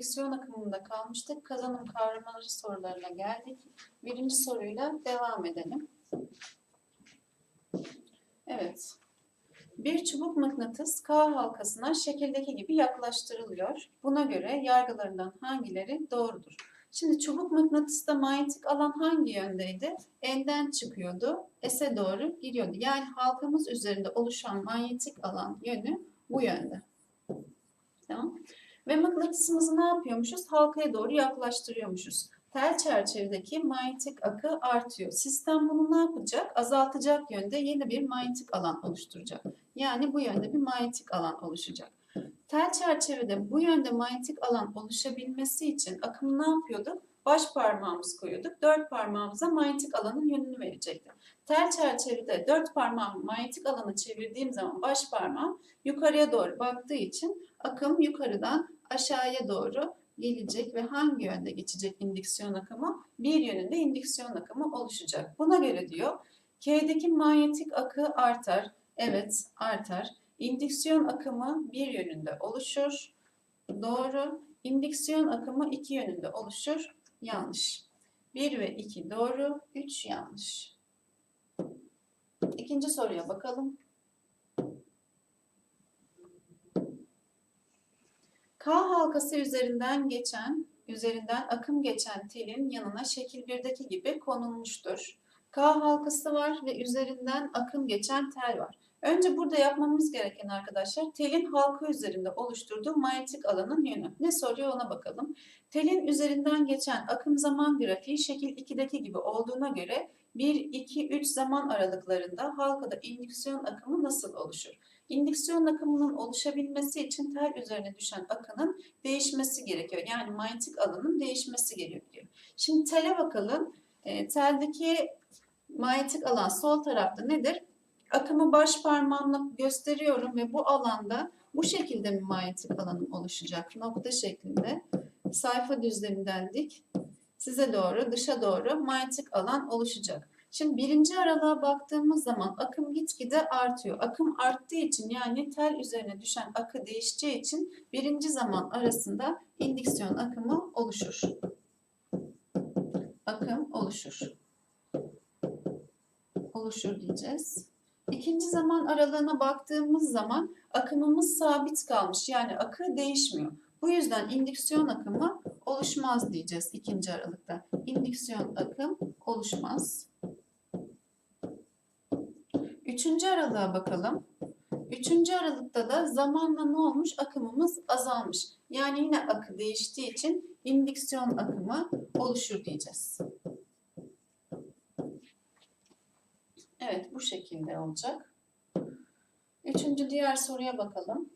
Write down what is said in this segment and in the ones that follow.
Diksiyon akımında kalmıştık. Kazanım kavramları sorularına geldik. Birinci soruyla devam edelim. Evet. Bir çubuk mıknatıs K halkasına şekildeki gibi yaklaştırılıyor. Buna göre yargılarından hangileri doğrudur? Şimdi çubuk mıknatısta manyetik alan hangi yöndeydi? N'den çıkıyordu, S'e doğru gidiyordu. Yani halkamız üzerinde oluşan manyetik alan yönü bu yönde. Tamam. Ve mıknatısımızı ne yapıyormuşuz? Halkaya doğru yaklaştırıyormuşuz. Tel çerçevedeki manyetik akı artıyor. Sistem bunu ne yapacak? Azaltacak yönde yeni bir manyetik alan oluşturacak. Yani bu yönde bir manyetik alan oluşacak. Tel çerçevede bu yönde manyetik alan oluşabilmesi için akım ne yapıyorduk? Baş parmağımız koyuyorduk. Dört parmağımıza manyetik alanın yönünü verecekti. Tel çerçevede dört parmağımı manyetik alanı çevirdiğim zaman baş parmağım yukarıya doğru baktığı için akım yukarıdan aşağıya doğru gelecek ve hangi yönde geçecek indüksiyon akımı? Bir yönünde indüksiyon akımı oluşacak. Buna göre diyor K'deki manyetik akı artar. Evet artar. İndüksiyon akımı bir yönünde oluşur. Doğru. İndüksiyon akımı iki yönünde oluşur. Yanlış. 1 ve 2 doğru, 3 yanlış. İkinci soruya bakalım. K halkası üzerinden geçen, üzerinden akım geçen telin yanına şekil 1'deki gibi konulmuştur. K halkası var ve üzerinden akım geçen tel var. Önce burada yapmamız gereken arkadaşlar telin halka üzerinde oluşturduğu manyetik alanın yönü. Ne soruyor ona bakalım. Telin üzerinden geçen akım zaman grafiği şekil 2'deki gibi olduğuna göre 1, 2, 3 zaman aralıklarında halkada indüksiyon akımı nasıl oluşur? İndüksiyon akımının oluşabilmesi için tel üzerine düşen akının değişmesi gerekiyor. Yani manyetik alanın değişmesi gerekiyor. Şimdi tele bakalım. E, teldeki manyetik alan sol tarafta nedir? Akımı baş parmağımla gösteriyorum ve bu alanda bu şekilde mi manyetik alanım oluşacak? Nokta şeklinde. Sayfa düzleminden dik. Size doğru, dışa doğru manyetik alan oluşacak. Şimdi birinci aralığa baktığımız zaman akım gitgide artıyor. Akım arttığı için yani tel üzerine düşen akı değişeceği için birinci zaman arasında indüksiyon akımı oluşur. Akım oluşur. Oluşur diyeceğiz. İkinci zaman aralığına baktığımız zaman akımımız sabit kalmış. Yani akı değişmiyor. Bu yüzden indüksiyon akımı oluşmaz diyeceğiz ikinci aralıkta. İndüksiyon akım oluşmaz. Üçüncü aralığa bakalım. Üçüncü aralıkta da zamanla ne olmuş? Akımımız azalmış. Yani yine akı değiştiği için indüksiyon akımı oluşur diyeceğiz. Evet bu şekilde olacak. Üçüncü diğer soruya bakalım.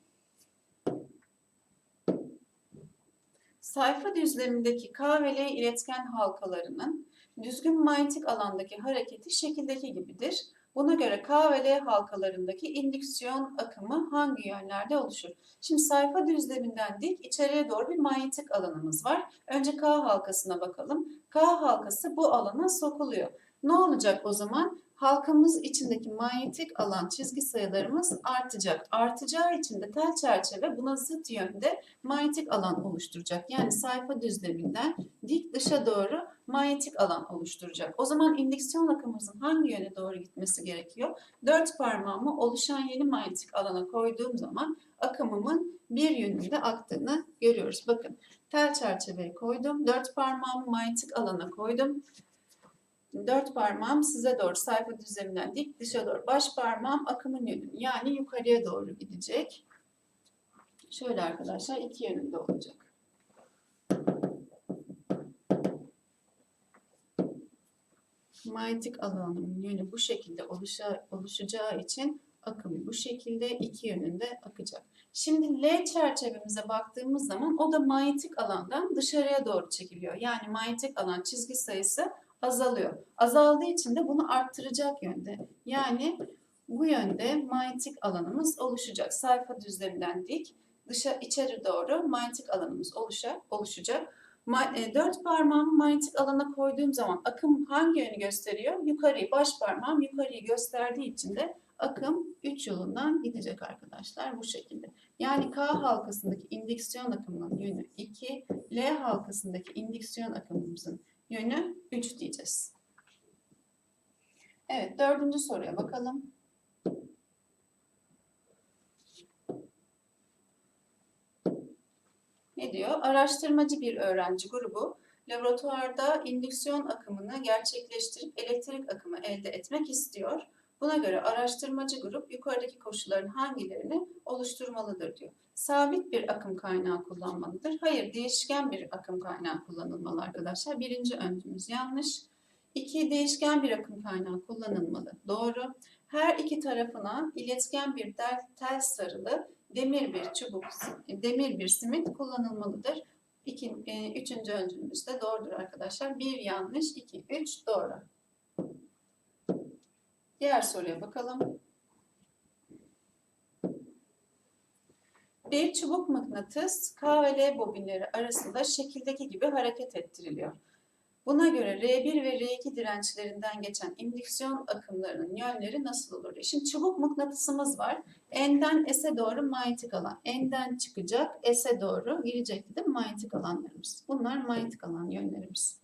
Sayfa düzlemindeki K ve L iletken halkalarının düzgün manyetik alandaki hareketi şekildeki gibidir. Buna göre K ve L halkalarındaki indüksiyon akımı hangi yönlerde oluşur? Şimdi sayfa düzleminden dik içeriye doğru bir manyetik alanımız var. Önce K halkasına bakalım. K halkası bu alana sokuluyor. Ne olacak o zaman? Halkamız içindeki manyetik alan çizgi sayılarımız artacak. Artacağı için de tel çerçeve buna zıt yönde manyetik alan oluşturacak. Yani sayfa düzleminden dik dışa doğru manyetik alan oluşturacak. O zaman indüksiyon akımımızın hangi yöne doğru gitmesi gerekiyor? Dört parmağımı oluşan yeni manyetik alana koyduğum zaman akımımın bir yönünde aktığını görüyoruz. Bakın tel çerçeveyi koydum. Dört parmağımı manyetik alana koydum. Dört parmağım size doğru sayfa düzleminden dik dışa doğru. Baş parmağım akımın yönü yani yukarıya doğru gidecek. Şöyle arkadaşlar iki yönünde olacak. Manyetik alanın yönü bu şekilde oluşa, oluşacağı için akım bu şekilde iki yönünde akacak. Şimdi L çerçevemize baktığımız zaman o da manyetik alandan dışarıya doğru çekiliyor. Yani manyetik alan çizgi sayısı azalıyor. Azaldığı için de bunu arttıracak yönde. Yani bu yönde manyetik alanımız oluşacak. Sayfa düzleminden dik dışa içeri doğru manyetik alanımız oluşacak. oluşacak. E, dört parmağımı manyetik alana koyduğum zaman akım hangi yönü gösteriyor? Yukarıyı, baş parmağım yukarıyı gösterdiği için de akım 3 yolundan gidecek arkadaşlar bu şekilde. Yani K halkasındaki indüksiyon akımının yönü 2, L halkasındaki indüksiyon akımımızın yönü 3 diyeceğiz. Evet, dördüncü soruya bakalım. Ne diyor? Araştırmacı bir öğrenci grubu laboratuvarda indüksiyon akımını gerçekleştirip elektrik akımı elde etmek istiyor. Buna göre araştırmacı grup yukarıdaki koşulların hangilerini oluşturmalıdır diyor. Sabit bir akım kaynağı kullanmalıdır. Hayır, değişken bir akım kaynağı kullanılmalı arkadaşlar. Birinci öncümüz yanlış. İki, değişken bir akım kaynağı kullanılmalı. Doğru. Her iki tarafına iletken bir tel, tel sarılı demir bir çubuk, demir bir simit kullanılmalıdır. İki, e, üçüncü öncülümüz de doğrudur arkadaşlar. Bir yanlış, iki, üç doğru. Diğer soruya bakalım. Bir çubuk mıknatıs K ve L bobinleri arasında şekildeki gibi hareket ettiriliyor. Buna göre R1 ve R2 dirençlerinden geçen indüksiyon akımlarının yönleri nasıl olur? Şimdi çubuk mıknatısımız var. N'den S'e doğru manyetik alan. N'den çıkacak, S'e doğru girecekti değil mi manyetik alanlarımız? Bunlar manyetik alan yönlerimiz.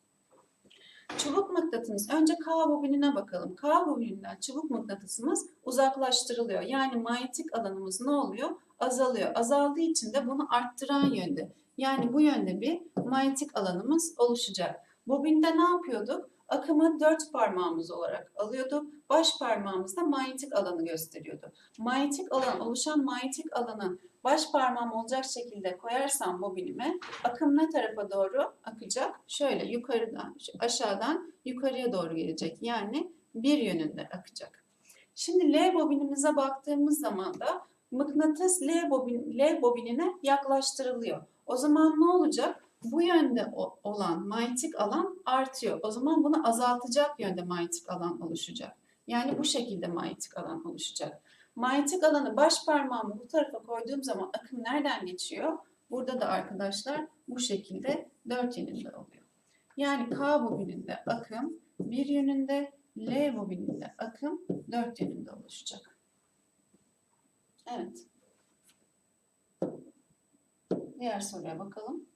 Çubuk mıknatımız. Önce K bobinine bakalım. K bobininden çubuk mıknatısımız uzaklaştırılıyor. Yani manyetik alanımız ne oluyor? Azalıyor. Azaldığı için de bunu arttıran yönde. Yani bu yönde bir manyetik alanımız oluşacak. Bobinde ne yapıyorduk? Akımı dört parmağımız olarak alıyorduk. Baş parmağımızda manyetik alanı gösteriyordu. Manyetik alan, oluşan manyetik alanı baş parmağım olacak şekilde koyarsam bobinime akım ne tarafa doğru akacak? Şöyle yukarıdan, aşağıdan yukarıya doğru gelecek. Yani bir yönünde akacak. Şimdi L bobinimize baktığımız zaman da mıknatıs L, bobin, L bobinine yaklaştırılıyor. O zaman ne olacak? Bu yönde olan manyetik alan artıyor. O zaman bunu azaltacak yönde manyetik alan oluşacak. Yani bu şekilde manyetik alan oluşacak. Manyetik alanı baş parmağımı bu tarafa koyduğum zaman akım nereden geçiyor? Burada da arkadaşlar bu şekilde dört yönünde oluyor. Yani K bobininde akım bir yönünde, L bobininde akım dört yönünde oluşacak. Evet. Diğer soruya bakalım.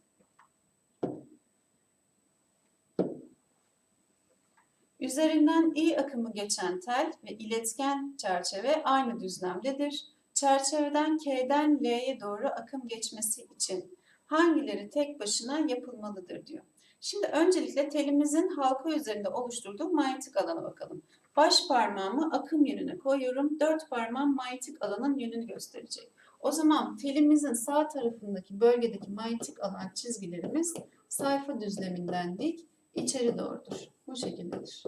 Üzerinden I akımı geçen tel ve iletken çerçeve aynı düzlemdedir. Çerçeveden K'den L'ye doğru akım geçmesi için hangileri tek başına yapılmalıdır diyor. Şimdi öncelikle telimizin halka üzerinde oluşturduğu manyetik alana bakalım. Baş parmağımı akım yönüne koyuyorum. Dört parmağım manyetik alanın yönünü gösterecek. O zaman telimizin sağ tarafındaki bölgedeki manyetik alan çizgilerimiz sayfa düzleminden dik içeri doğrudur. Bu şekildedir.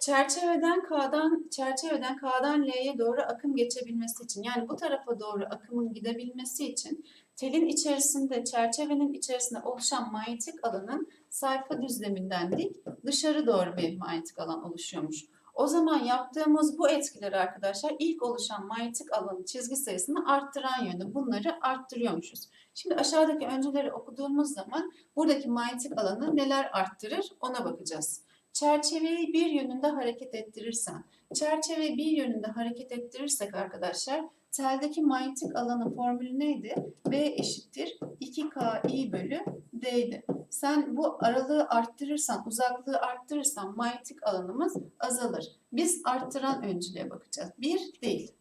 Çerçeveden K'dan çerçeveden K'dan L'ye doğru akım geçebilmesi için yani bu tarafa doğru akımın gidebilmesi için telin içerisinde çerçevenin içerisinde oluşan manyetik alanın sayfa düzleminden dik dışarı doğru bir manyetik alan oluşuyormuş. O zaman yaptığımız bu etkileri arkadaşlar ilk oluşan manyetik alanın çizgi sayısını arttıran yönde bunları arttırıyormuşuz. Şimdi aşağıdaki önceleri okuduğumuz zaman buradaki manyetik alanı neler arttırır ona bakacağız. Çerçeveyi bir yönünde hareket ettirirsem, çerçeveyi bir yönünde hareket ettirirsek arkadaşlar teldeki manyetik alanın formülü neydi? B eşittir 2KI bölü D'ydi. Sen bu aralığı arttırırsan, uzaklığı arttırırsan manyetik alanımız azalır. Biz arttıran öncülüğe bakacağız. Bir değil.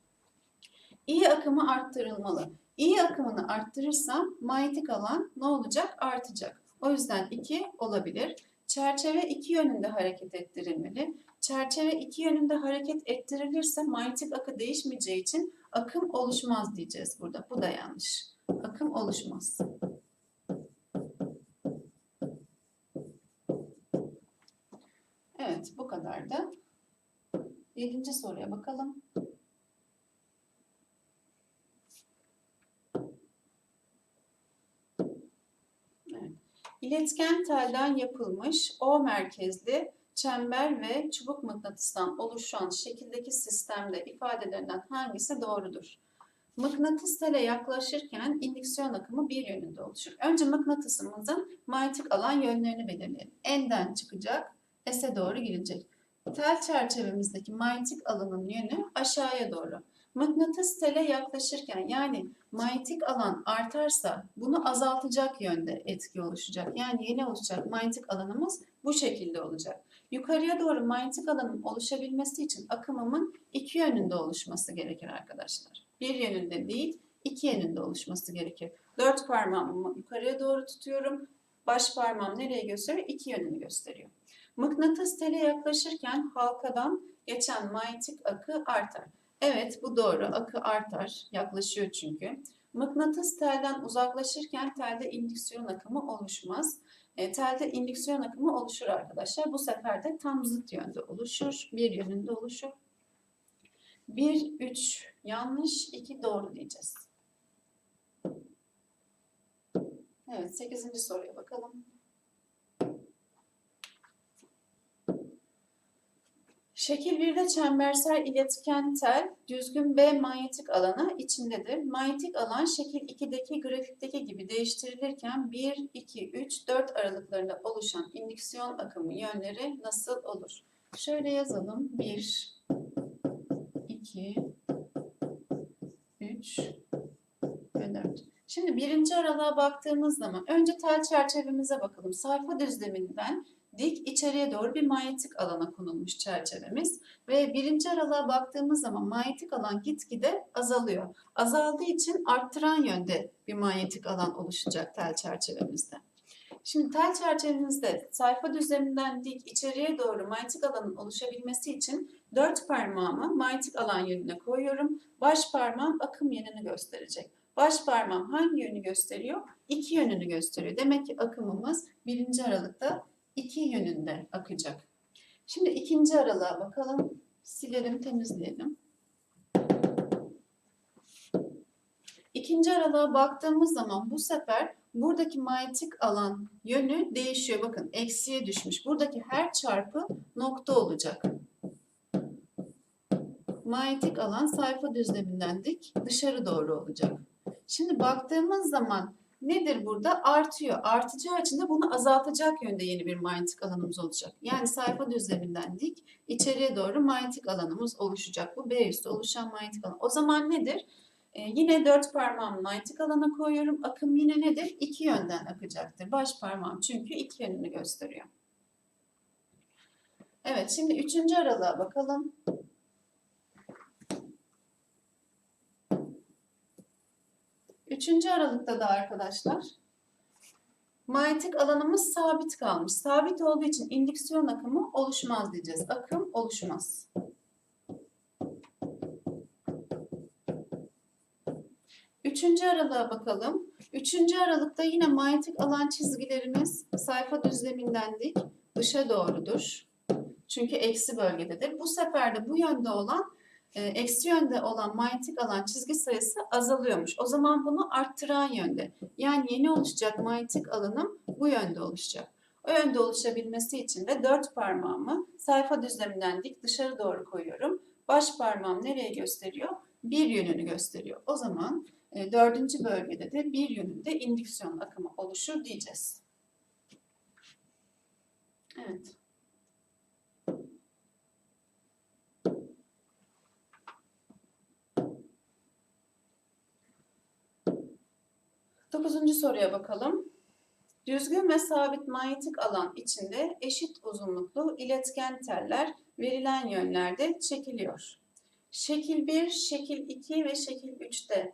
İyi akımı arttırılmalı. İyi akımını arttırırsam manyetik alan ne olacak? Artacak. O yüzden 2 olabilir. Çerçeve iki yönünde hareket ettirilmeli. Çerçeve iki yönünde hareket ettirilirse manyetik akı değişmeyeceği için akım oluşmaz diyeceğiz burada. Bu da yanlış. Akım oluşmaz. Evet bu kadar da. Yedinci soruya bakalım. Evet. İletken telden yapılmış O merkezli çember ve çubuk mıknatıstan oluşan şekildeki sistemde ifadelerinden hangisi doğrudur? Mıknatıs tele yaklaşırken indüksiyon akımı bir yönünde oluşur. Önce mıknatısımızın manyetik alan yönlerini belirleyelim. N'den çıkacak, S'e doğru girecek. tel çerçevemizdeki manyetik alanın yönü aşağıya doğru. Mıknatıs tele yaklaşırken yani manyetik alan artarsa bunu azaltacak yönde etki oluşacak. Yani yeni oluşacak manyetik alanımız bu şekilde olacak. Yukarıya doğru manyetik alanın oluşabilmesi için akımımın iki yönünde oluşması gerekir arkadaşlar. Bir yönünde değil, iki yönünde oluşması gerekir. Dört parmağımı yukarıya doğru tutuyorum. Baş parmağım nereye gösteriyor? İki yönünü gösteriyor. Mıknatıs tele yaklaşırken halkadan geçen manyetik akı artar. Evet bu doğru. Akı artar. Yaklaşıyor çünkü. Mıknatıs telden uzaklaşırken telde indüksiyon akımı oluşmaz. E, telde indüksiyon akımı oluşur arkadaşlar. Bu sefer de tam zıt yönde oluşur. Bir yönünde oluşur. 1, 3 yanlış, 2 doğru diyeceğiz. Evet 8. soruya bakalım. Şekil 1'de çembersel iletken tel düzgün B manyetik alanı içindedir. Manyetik alan şekil 2'deki grafikteki gibi değiştirilirken 1, 2, 3, 4 aralıklarında oluşan indüksiyon akımı yönleri nasıl olur? Şöyle yazalım. 1, 2, 3 ve 4. Şimdi birinci aralığa baktığımız zaman önce tel çerçevemize bakalım. Sayfa düzleminden dik içeriye doğru bir manyetik alana konulmuş çerçevemiz ve birinci aralığa baktığımız zaman manyetik alan gitgide azalıyor. Azaldığı için arttıran yönde bir manyetik alan oluşacak tel çerçevemizde. Şimdi tel çerçevemizde sayfa düzleminden dik içeriye doğru manyetik alanın oluşabilmesi için dört parmağımı manyetik alan yönüne koyuyorum. Baş parmağım akım yönünü gösterecek. Baş parmağım hangi yönü gösteriyor? İki yönünü gösteriyor. Demek ki akımımız birinci aralıkta iki yönünde akacak. Şimdi ikinci aralığa bakalım. Silelim, temizleyelim. İkinci aralığa baktığımız zaman bu sefer buradaki manyetik alan yönü değişiyor. Bakın eksiye düşmüş. Buradaki her çarpı nokta olacak. Manyetik alan sayfa düzleminden dik dışarı doğru olacak. Şimdi baktığımız zaman nedir burada? Artıyor. Artacağı için de bunu azaltacak yönde yeni bir manyetik alanımız olacak. Yani sayfa düzleminden dik içeriye doğru manyetik alanımız oluşacak. Bu B üstü oluşan manyetik alan. O zaman nedir? Ee, yine dört parmağımı manyetik alana koyuyorum. Akım yine nedir? İki yönden akacaktır. Baş parmağım çünkü iki yönünü gösteriyor. Evet şimdi üçüncü aralığa bakalım. Üçüncü aralıkta da arkadaşlar manyetik alanımız sabit kalmış. Sabit olduğu için indüksiyon akımı oluşmaz diyeceğiz. Akım oluşmaz. Üçüncü aralığa bakalım. Üçüncü aralıkta yine manyetik alan çizgilerimiz sayfa düzleminden dik dışa doğrudur. Çünkü eksi bölgededir. Bu sefer de bu yönde olan e, eksi yönde olan manyetik alan çizgi sayısı azalıyormuş. O zaman bunu arttıran yönde. Yani yeni oluşacak manyetik alanım bu yönde oluşacak. O yönde oluşabilmesi için de dört parmağımı sayfa düzleminden dik dışarı doğru koyuyorum. Baş parmağım nereye gösteriyor? Bir yönünü gösteriyor. O zaman e, dördüncü bölgede de bir yönünde indüksiyon akımı oluşur diyeceğiz. Evet. Dokuzuncu soruya bakalım. Düzgün ve sabit manyetik alan içinde eşit uzunluklu iletken teller verilen yönlerde çekiliyor. Şekil 1, şekil 2 ve şekil 3'te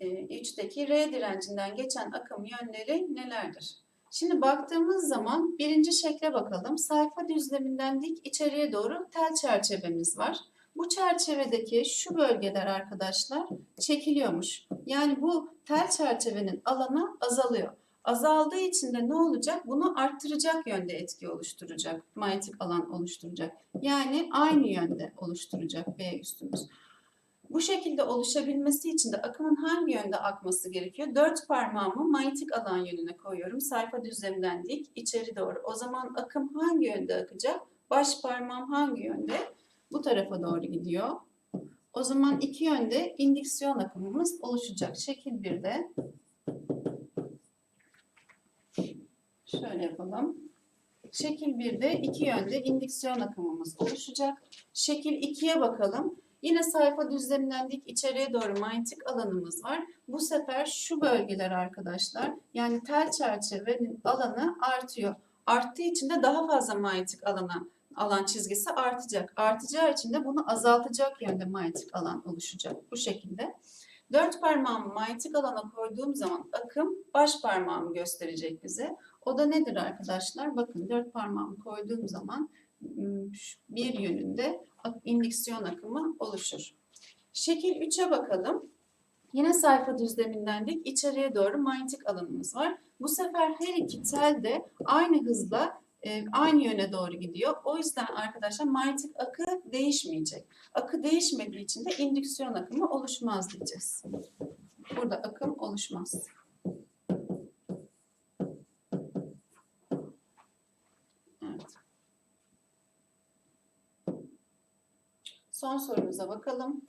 3'teki R direncinden geçen akım yönleri nelerdir? Şimdi baktığımız zaman birinci şekle bakalım. Sayfa düzleminden dik içeriye doğru tel çerçevemiz var. Bu çerçevedeki şu bölgeler arkadaşlar çekiliyormuş. Yani bu tel çerçevenin alanı azalıyor. Azaldığı için de ne olacak? Bunu arttıracak yönde etki oluşturacak. Manyetik alan oluşturacak. Yani aynı yönde oluşturacak B üstümüz. Bu şekilde oluşabilmesi için de akımın hangi yönde akması gerekiyor? Dört parmağımı manyetik alan yönüne koyuyorum. Sayfa düzleminden dik içeri doğru. O zaman akım hangi yönde akacak? Baş parmağım hangi yönde? Bu tarafa doğru gidiyor. O zaman iki yönde indüksiyon akımımız oluşacak. Şekil 1'de şöyle yapalım. Şekil 1'de iki yönde indüksiyon akımımız oluşacak. Şekil 2'ye bakalım. Yine sayfa düzleminden dik içeriye doğru manyetik alanımız var. Bu sefer şu bölgeler arkadaşlar yani tel çerçevenin alanı artıyor. Arttığı için de daha fazla manyetik alana alan çizgisi artacak. Artacağı için de bunu azaltacak yönde manyetik alan oluşacak. Bu şekilde. Dört parmağımı manyetik alana koyduğum zaman akım baş parmağımı gösterecek bize. O da nedir arkadaşlar? Bakın dört parmağımı koyduğum zaman şu bir yönünde indüksiyon akımı oluşur. Şekil 3'e bakalım. Yine sayfa düzleminden dik içeriye doğru manyetik alanımız var. Bu sefer her iki tel de aynı hızla e, aynı yöne doğru gidiyor. O yüzden arkadaşlar manyetik akı değişmeyecek. Akı değişmediği için de indüksiyon akımı oluşmaz diyeceğiz. Burada akım oluşmaz. Evet. Son sorumuza bakalım.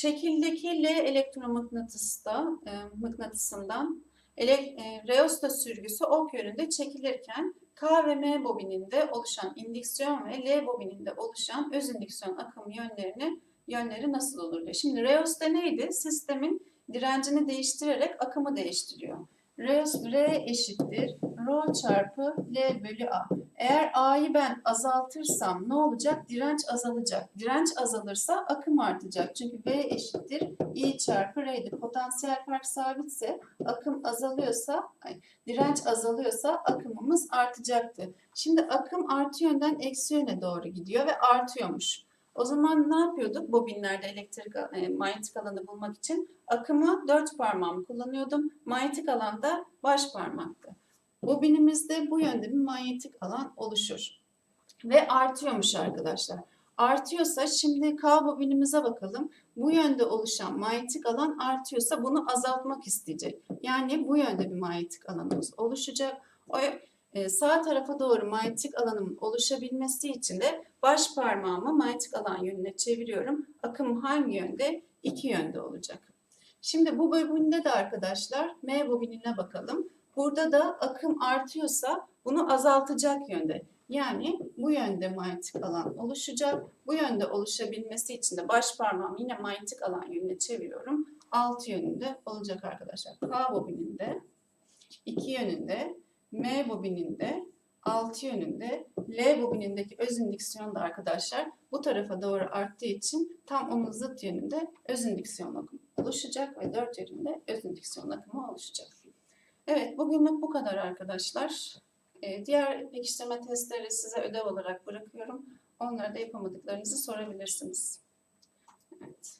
Şekildeki L elektromıknatısta e, mıknatısından ele, e, reosta sürgüsü ok yönünde çekilirken K ve M bobininde oluşan indüksiyon ve L bobininde oluşan öz indüksiyon akım yönlerini yönleri nasıl olur diyor. Şimdi reosta neydi? Sistemin direncini değiştirerek akımı değiştiriyor. Reos, R eşittir rho çarpı L bölü A. Eğer A'yı ben azaltırsam ne olacak? Direnç azalacak. Direnç azalırsa akım artacak. Çünkü V eşittir I çarpı R'dir. Potansiyel fark sabitse akım azalıyorsa, ay, direnç azalıyorsa akımımız artacaktı. Şimdi akım artı yönden eksi yöne doğru gidiyor ve artıyormuş. O zaman ne yapıyorduk bobinlerde elektrik e, manyetik alanı bulmak için? Akımı dört parmağımı kullanıyordum. Manyetik alanda baş parmaktı. Bobinimizde bu yönde bir manyetik alan oluşur. Ve artıyormuş arkadaşlar. Artıyorsa şimdi K bobinimize bakalım. Bu yönde oluşan manyetik alan artıyorsa bunu azaltmak isteyecek. Yani bu yönde bir manyetik alanımız oluşacak. O e, sağ tarafa doğru manyetik alanımın oluşabilmesi için de baş parmağımı manyetik alan yönüne çeviriyorum. Akım hangi yönde? İki yönde olacak. Şimdi bu bobinde de arkadaşlar M bobinine bakalım. Burada da akım artıyorsa bunu azaltacak yönde. Yani bu yönde manyetik alan oluşacak. Bu yönde oluşabilmesi için de baş parmağımı yine manyetik alan yönüne çeviriyorum. Altı yönünde olacak arkadaşlar. K bobininde iki yönünde, M bobininde altı yönünde, L bobinindeki öz indüksiyon da arkadaşlar bu tarafa doğru arttığı için tam onun zıt yönünde öz indüksiyon akımı oluşacak ve dört yönünde öz indüksiyon akımı oluşacak. Evet bugünlük bu kadar arkadaşlar. Ee, diğer pekiştirme testleri size ödev olarak bırakıyorum. Onlara da yapamadıklarınızı sorabilirsiniz. Evet.